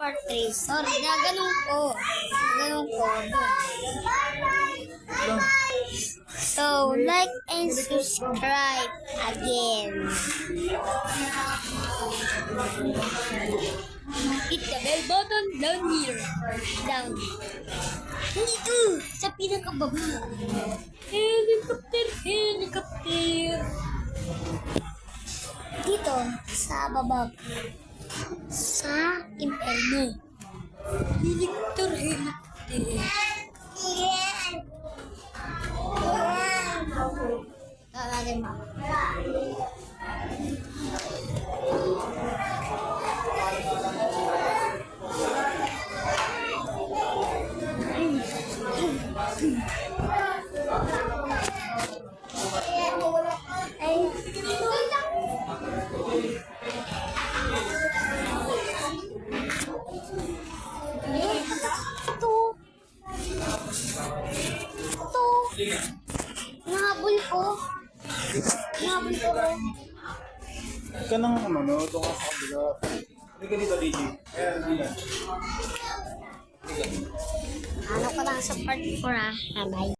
part 3. Sorry, na ganun ko. Ganun ko. So, like and subscribe again. Hit the bell button down here. Down. Dito! Sa pinakababa. Helicopter, helicopter. Dito, sa baba. Sa impyerno. Helicopter, helicopter. Tawagin mo. Ito. Nahabol ko. Nahabol ko. Huwag ka nang ano, no? Doon ka sa kabila. Hindi ka dito, DJ. Ayan, ayan. Ano ko lang sa part 4 ah. Bye.